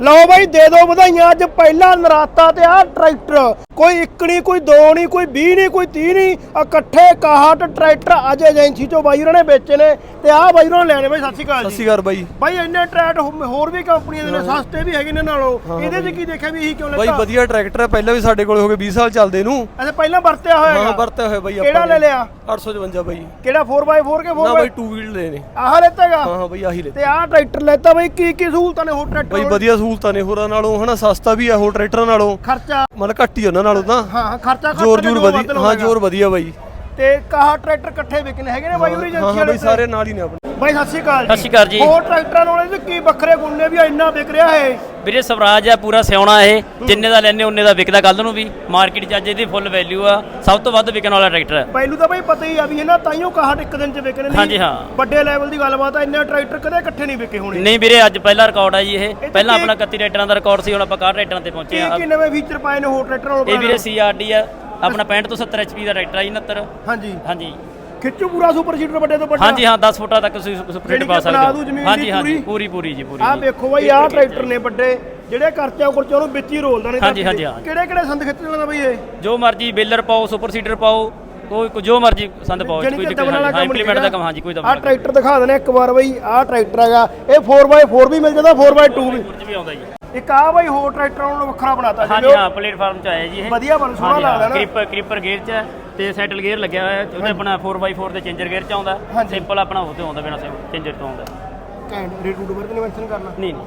ਲਓ ਬਾਈ ਦੇ ਦਿਓ ਵਧਾਈਆਂ। ਅੱਜ ਪਹਿਲਾ ਨਰਾਤਾ ਤੇ ਆ ਟਰੈਕਟਰ। ਕੋਈ ਇੱਕ ਨਹੀਂ ਕੋਈ ਦੋ ਨਹੀਂ ਕੋਈ 20 ਨਹੀਂ ਕੋਈ 30 ਨਹੀਂ। ਇਕੱਠੇ 61 ਟਰੈਕਟਰ ਅੱਜ ਏਜੰਸੀ ਚੋਂ ਬਾਈ ਉਹਨਾਂ ਨੇ ਵੇਚੇ ਨੇ ਤੇ ਆਹ ਬਾਈ ਉਹਨਾਂ ਨੇ ਲੈਣੇ ਬਾਈ ਸਤਿ ਸ਼੍ਰੀ ਅਕਾਲ ਸਤਿ ਜੀ ਸ਼੍ਰੀ ਅਕਾਲ ਬਾਈ। ਬਾਈ ਇੰਨੇ ਟਰੈਕਟਰ ਹੋਰ ਵੀ ਕੰਪਨੀਆਂ ਦੇ ਨੇ ਸਸਤੇ ਵੀ ਹੈਗੇ ਨੇ ਨਾਲੋਂ। ਇਹਦੇ 'ਚ ਕੀ ਦੇਖਿਆ ਵੀ ਇਹੀ ਕਿਉਂ ਬਾਈ ਵਧੀਆ ਟਰੈਕਟਰ ਹੈ ਪਹਿਲਾਂ ਵੀ ਸਾਡੇ ਕੋਲ ਹੋ ਗਏ 20 ਸਾਲ ਚੱਲਦੇ ਨੂੰ ਅੱਛਾ ਪਹਿਲਾਂ ਵਰਤਿਆ ਹੋਇਆ ਹਾਂ ਹੈਗਾ। ਵਰਤਿਆ ਹੋਇਆ ਬਾਈ ਕਿਹੜਾ ਲੈ ਲਿਆ? 855 ਬਾਈ। ਕਿਹੜਾ 4x4 ਕੇ ਨਾ 4x ਬਾਈ 2 ਵੀਲ ਲੈ ਨੇ। ਆਹ ਲੈਤਾਗਾ ਹਾਂ ਹਾਂ ਬਾਈ ਆਹੀ ਲੈ ਤੇ ਆਹ ਟਰੈਕਟਰ ਲੈਤਾ ਬਾਈ ਕੀ ਕੀ ਸਹੂਲਤਾਂ ਨੇ ਹੋਰ ਟਰੈਕਟਰ ਬਾਈ? ਵਧੀਆ ਸਹੂਲਤਾਂ ਨੇ ਹੋਰਾਂ ਨਾਲੋਂ ਹਨਾ ਸਸਤਾ ਵੀ ਆ ਹੋਰ ਟਰੈਕਟਰਾਂ ਨਾਲੋਂ। ਖਰਚਾ? ਮਤਲਬ ਘੱਟ ਹੀ ਉਹਨਾਂ ਨਾਲੋਂ ਤਾਂ ਹਾਂ ਹਾਂ ਖਰਚਾ ਘੱਟ ਜ਼ੋਰ ਜੂਰ ਵਧੀਆ ਹਾਂ ਜ਼ੋਰ ਵਧੀਆ ਬਾਈ। ਤੇ ਕਾਹ ਟਰੈਕਟਰ ਇਕੱਠੇ ਵਿਕਨੇ ਹੈਗੇ ਨੇ ਬਾਈ ਉਹਦੀ ਏਜੰਸੀ ਹਾਂ ਬਾਈ ਸਾਰੇ ਨਾਲ ਹੀ ਨੇ ਆਪਣੇ। ਬਾਈ ਸਤਿ ਸ਼੍ਰੀ ਅਕਾਲ ਸਤਿ ਸ਼੍ਰੀ ਅਕਾਲ ਜੀ। ਹੋਰ ਟਰੈਕਟਰਾਂ ਨਾਲ ਇਹਦੇ ਕੀ ਵੱਖਰੇ ਗੁਣ ਨੇ ਵੀ ਇੰਨਾ ਵਿਕ ਰਿਹਾ ਹੈ ਵੀਰੇ ਸਵਰਾਜ ਆ ਪੂਰਾ ਸਿਆਉਣਾ ਇਹ। ਜਿੰਨੇ ਦਾ ਲੈਣੇ ਉਹਨੇ ਦਾ ਵਿਕਦਾ। ਕੱਲ ਨੂੰ ਵੀ ਮਾਰਕੀਟ 'ਚ ਅੱਜ ਇਹਦੀ ਫੁੱਲ ਵੈਲਿਊ ਆ। ਸਭ ਤੋਂ ਵੱਧ ਵਿਕਣ ਵਾਲਾ ਟਰੈਕਟਰ ਹੈ। ਪਹਿਲੂ ਤਾਂ ਬਾਈ ਪਤਾ ਹੀ ਆ ਵੀ ਇਹਨਾਂ ਤਾਈਓ ਕਾਹਟ ਇੱਕ ਦਿਨ ਚ ਵਿਕਣੇ ਨਹੀਂ ਹਾਂਜੀ, ਹਾਂ। ਵੱਡੇ ਲੈਵਲ ਦੀ ਗੱਲਬਾਤ ਆ ਇੰਨੇ ਟਰੈਕਟਰ ਕਦੇ ਇਕੱਠੇ ਨਹੀਂ ਵਿਕੇ ਹੋਣੇ। ਨਹੀਂ ਵੀਰੇ ਅੱਜ ਪਹਿਲਾ ਰਿਕਾਰਡ ਆ ਜੀ ਇਹ। ਤੇ ਪਹਿਲਾਂ ਆਪਣਾ 31 ਟਰੈਕਟਰਾਂ ਦਾ ਰਿਕਾਰਡ ਸੀ ਹੁਣ ਆਪਾਂ 61 ਟਰੈਕਟਰਾਂ ਤੇ ਪਹੁੰਚੇ ਕੀ ਆ। ਕੀ ਨਵੇਂ ਫੀਚਰ ਪਾਏ ਨੇ ਹੋਰ ਟਰੈਕਟਰ ਨਾਲ ਇਹ ਵੀਰੇ ਸੀਆਰਡੀ ਆ। ਆਪਣਾ 65 ਤੋਂ 70 ਐਚਪੀ ਦਾ ਟਰੈਕਟਰ ਆ ਜੀ 69 ਹਾਂਜੀ। ਹਾਂਜੀ। ਖਿੱਚੂ ਪੂਰਾ ਸੁਪਰ ਸੀਟਰ ਵੱਡੇ ਤੋਂ ਵੱਡਾ। ਹਾਂਜੀ ਹਾਂ 10 ਫੁੱਟਾਂ ਤੱਕ ਤੁਸੀਂ ਸਪਰਿੰਟ ਪਾ ਸਕਦੇ ਹੋ। ਹਾਂਜੀ ਹਾਂਜੀ ਪੂਰੀ? ਪੂਰੀ ਜੀ ਪੂਰੀ ਆਹ। ਵੇਖੋ ਬਾਈ ਆਹ ਟਰੈਕਟਰ ਨੇ ਵੱਡੇ ਜਿਹੜੇ ਕਰਚਿਆਂ ਕੁਰਚਿਆਂ ਨੂੰ ਵਿੱਚ ਹੀ ਰੋਲਦਾ ਨੇ ਹਾਂਜੀ, ਹਾਂਜੀ। ਕਿਹੜੇ ਕਿਹੜੇ ਸੰਦ ਖਿੱਚ ਲੈਂਦਾ ਬਾਈ ਇਹ? ਜੋ ਮਰਜ਼ੀ ਬੇਲਰ ਪਾਓ ਸੁਪਰ ਸੀਡਰ ਪਾਓ ਕੋਈ ਜੋ ਮਰਜ਼ੀ ਸੰਦ ਪਾਓ ਕੋਈ ਦਿੱਕਤ ਨਹੀਂ ਇੰਪਲੀਮੈਂਟ ਦਾ ਕੰਮ ਹਾਂਜੀ ਕੋਈ ਆਹ ਦਬਣ ਟਰੈਕਟਰ ਦਿਖਾ ਦਨੇ ਇੱਕ ਵਾਰ ਬਾਈ ਆਹ ਟਰੈਕਟਰ ਹੈਗਾ। ਇਹ 4x4 ਵੀ ਮਿਲ ਜਾਂਦਾ 4x2 ਵੀ। ਕੁਝ ਵੀ ਆਉਂਦਾ ਜੀ। ਇੱਕ ਆ ਬਾਈ ਹੋਰ ਟਰੈਕਟਰ ਨੂੰ ਵੱਖਰਾ ਬਣਾਤਾ ਹਾਂਜੀ ਹਾਂ ਪਲੇਟਫਾਰਮ 'ਚ ਆਇਆ ਜੀ ਇਹ। ਵਧੀਆ ਬਣ ਸੋਹਣਾ ਲੱਗਦਾ ਨਾ। ਕ੍ਰੀਪਰ ਕ੍ਰੀਪਰ ਗੇਅਰ 'ਚ ਹੈ ਤੇ ਸੈਟਲ ਗੇਅਰ ਲੱਗਿਆ ਹੋਇਆ ਹੈ। ਉਹਦੇ ਆਪਣਾ 4x4 ਦੇ ਚੇਂਜਰ ਗੇਅਰ 'ਚ ਆਉਂਦਾ। ਸਿੰਪਲ ਆਪਣਾ ਉਹ ਤੇ ਆਉਂਦਾ ਬਿਨਾ ਚੇਂਜਰ ਤੋਂ ਆਉਂਦਾ। ਕੈਂਡ ਰੇਟ ਰੂਟ ਨਹੀਂ ਮੈਂਸ਼ਨ ਕਰਨਾ? ਨਹੀਂ ਨਹੀਂ।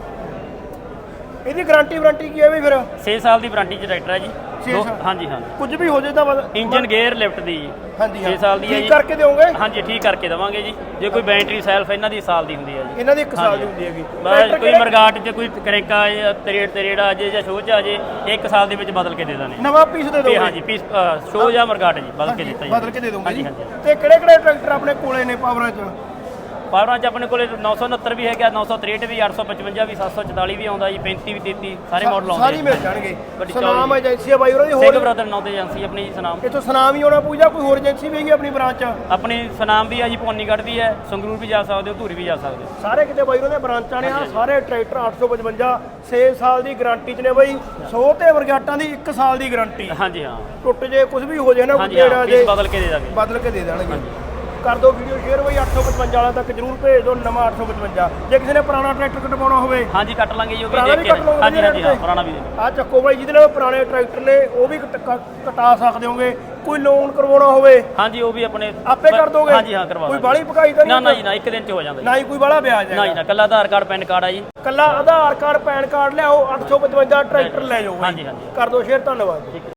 ਇਹਦੀ ਗਾਰੰਟੀ ਵਾਰੰਟੀ ਕੀ ਹੈ ਬਈ ਫਿਰ? 6 ਸਾਲ ਦੀ ਵਾਰੰਟੀ 'ਚ ਟਰੈਕਟਰ ਹੈ ਜੀ। ਦੋ-। ਹਾਂਜੀ ਹਾਂ ਕੁਝ ਵੀ ਹੋ ਜੇ ਤਾਂ ਬਸ ਇੰਜਨ ਗੇਅਰ ਲਿਫਟ ਦੀ ਜੀ ਹਾਂਜੀ 6 ਸਾਲ ਦੀ ਹੈ ਠੀਕ ਜੀ। ਕਰਕੇ ਦਿਓਗੇ? ਹਾਂਜੀ ਠੀਕ ਕਰਕੇ ਦਵਾਂਗੇ ਜੀ। ਜੇ ਕੋਈ ਬੈਟਰੀ ਸੈਲਫ ਇਹਨਾਂ ਦੀ ਸਾਲ ਦੀ ਹੁੰਦੀ ਹੈ ਜੀ। ਇਹਨਾਂ ਦੀ 1 ਸਾਲ ਹਾਂਜੀ। ਦੀ ਹੁੰਦੀ ਹੈਗੀ। ਬਸ ਟਰੈਕਟਰ ਕੋਈ ਕਿਹੜੇ- ਮਰਗਾਟ 'ਚ ਕੋਈ ਕਰੇਕਾ ਜਾਂ ਤਰੇੜ ਤਰੇੜ ਆ ਜੇ ਜਾਂ ਸ਼ੋਅ 'ਚ ਆ ਜੇ ਇੱਕ ਸਾਲ ਦੇ ਵਿੱਚ ਬਦਲ ਕੇ ਦੇ ਦਾਨੇ ਨਵਾਂ ਪੀਸ ਦੇ ਤੇ ਦੋਗੇ? ਹਾਂਜੀ ਪੀਸ ਸ਼ੋਅ ਜਾਂ ਮਰਗਾਟ ਜੀ ਬਦਲ ਕੇ ਦਿੱਤਾ ਜੀ। ਬਦਲ ਕੇ ਦੇ ਦੋਗੇ ਹਾਂਜੀ ਜੀ। ਹਾਂਜੀ। ਤੇ ਕਿਹੜੇ ਕਿਹੜੇ ਟਰੈਕਟਰ ਆਪਣੇ ਕੋਲੇ ਨੇ ਪਾਵਰਾਂ 'ਚ? ਪਾਵਰਾਂ 'ਚ ਆਪਣੇ ਕੋਲੇ 969 ਵੀ ਹੈਗਾ 963 ਵੀ 855 ਵੀ 744 ਵੀ ਆਉਂਦਾ ਜੀ 35 ਵੀ 33 ਸਾਰੇ ਮਾਡਲ ਆਉਂਦੇ ਸਾਰੀ ਮਿਲ ਜਾਣਗੇ। ਸਨਾਮ। ਏਜੰਸੀ ਆ ਬਾਈ ਉਹਨਾਂ ਦੀ ਸਿੰਘ ਹੋਰ ਬ੍ਰਦਰ ਨਾਂ ਤੇ ਏਜੰਸੀ ਆਪਣੀ ਜੀ ਸਨਾਮ। ਇੱਥੋਂ ਸਨਾਮ ਹੀ ਆਉਣਾ ਪੂਜਾ ਕੋਈ ਹੋਰ ਏਜੰਸੀ ਵੀ ਹੈਗੀ ਆਪਣੀ ਬ੍ਰਾਂਚ? 'ਚ ਆਪਣੀ ਸਨਾਮ ਵੀ ਆ ਜੀ ਪੌਨੀਗੜ੍ਹ ਵੀ ਹੈ ਸੰਗਰੂਰ ਵੀ ਜਾ ਸਕਦੇ ਹੋ ਧੂਰੀ ਵੀ ਜਾ ਸਕਦੇ ਹੋ। ਸਾਰੇ ਕਿਤੇ ਬਾਈ ਉਹਨਾਂ ਦੇ ਬ੍ਰਾਂਚਾਂ ਨੇ ਆ ਸਾਰੇ ਟਰੈਕਟਰ 855 6 ਸਾਲ ਦੀ ਗਾਰੰਟੀ 'ਚ ਨੇ ਬਾਈ 100 ਤੇ ਵਰਗਾਟਾਂ ਦੀ 1 ਸਾਲ ਦੀ ਗਾਰੰਟੀ। ਹਾਂਜੀ ਹਾਂ। ਟੁੱਟ ਜੇ ਕੁਝ ਵੀ ਹੋ ਜੇ ਨਾ ਕੋਈ ਹਾਂਜੀ ਹਾਂ ਪੀਸ ਜੇ ਬਦਲ ਕੇ ਦੇ ਦਾਂਗੇ। ਬਦਲ ਕੇ ਦੇ ਦੇਣਗੇ। ਕਰ ਦਿਓ ਵੀਡੀਓ ਸ਼ੇਅਰ ਬਾਈ 855 ਵਾਲਾ ਤੱਕ ਜਰੂਰ ਭੇਜ ਦਿਓ ਨਵਾਂ 855 ਜੇ ਕਿਸੇ ਨੇ ਪੁਰਾਣਾ ਟਰੈਕਟਰ ਕਟਵਾਉਣਾ ਹੋਵੇ ਹਾਂਜੀ ਕੱਟ ਲਾਂਗੇ ਜੀ ਉਹ ਵੀ ਦੇਖ ਕੇ ਹਾਂਜੀ ਹਾਂਜੀ ਹਾਂ? ਪੁਰਾਣਾ ਵੀ ਦੇ। ਆ ਚੱਕੋ ਬਾਈ ਜਿਹਦੇ ਨਾਲ ਪੁਰਾਣੇ ਟਰੈਕਟਰ ਨੇ ਉਹ ਵੀ ਕਟ- ਸਕਦੇ ਹੋਗੇ। ਕੋਈ ਲੋਨ ਕਰਵਾਉਣਾ ਹੋਵੇ ਹਾਂਜੀ ਉਹ ਵੀ ਆਪਣੇ ਆਪੇ ਕਰ ਦੋਗੇ। ਹਾਂਜੀ ਹਾਂ ਕਰਵਾ ਕੋਈ। ਬਾਲੀ ਭਕਾਈ ਤਾਂ ਨਾ ਨਹੀਂ ਨਾ ਜੀ ਨਾ ਇੱਕ ਦਿਨ ਚ ਹੋ ਜਾਂਦਾ ਨਾ ਹੀ ਕੋਈ ਬਾਲਾ ਵਿਆਜ ਨਾ ਹੈ ਜੀ ਨਾ ਕੱਲਾ ਆਧਾਰ ਕਾਰਡ ਪੈਨ ਕਾਰਡ ਆ ਜੀ। ਕੱਲਾ ਆਧਾਰ ਕਾਰਡ ਪੈਨ ਕਾਰਡ ਲਿਆਓ 855 ਟਰੈਕਟਰ ਲੈ ਜਾਓ। ਹਾਂਜੀ, ਹਾਂਜੀ। ਕਰ ਦਿਓ ਸ਼ੇਅਰ ਧੰਨਵਾਦ।